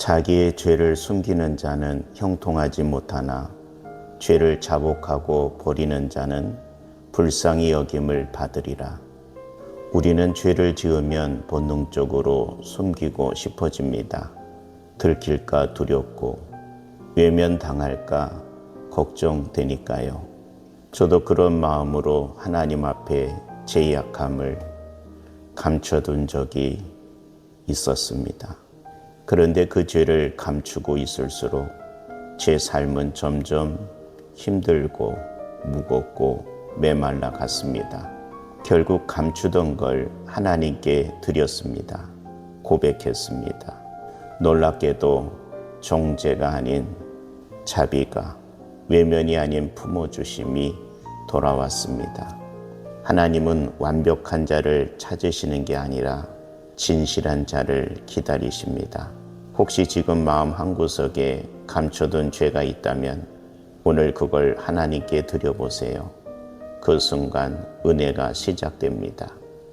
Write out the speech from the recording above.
자기의 죄를 숨기는 자는 형통하지 못하나 죄를 자복하고 버리는 자는 불쌍히 여김을 받으리라. 우리는 죄를 지으면 본능적으로 숨기고 싶어집니다. 들킬까 두렵고 외면당할까 걱정되니까요. 저도 그런 마음으로 하나님 앞에 제 약함을 감춰둔 적이 있었습니다. 그런데 그 죄를 감추고 있을수록 제 삶은 점점 힘들고 무겁고 메말라 갔습니다. 결국 감추던 걸 하나님께 드렸습니다. 고백했습니다. 놀랍게도 정죄가 아닌 자비가 외면이 아닌 품어주심이 돌아왔습니다. 하나님은 완벽한 자를 찾으시는 게 아니라 진실한 자를 기다리십니다. 혹시 지금 마음 한구석에 감춰둔 죄가 있다면 오늘 그걸 하나님께 드려보세요. 그 순간 은혜가 시작됩니다.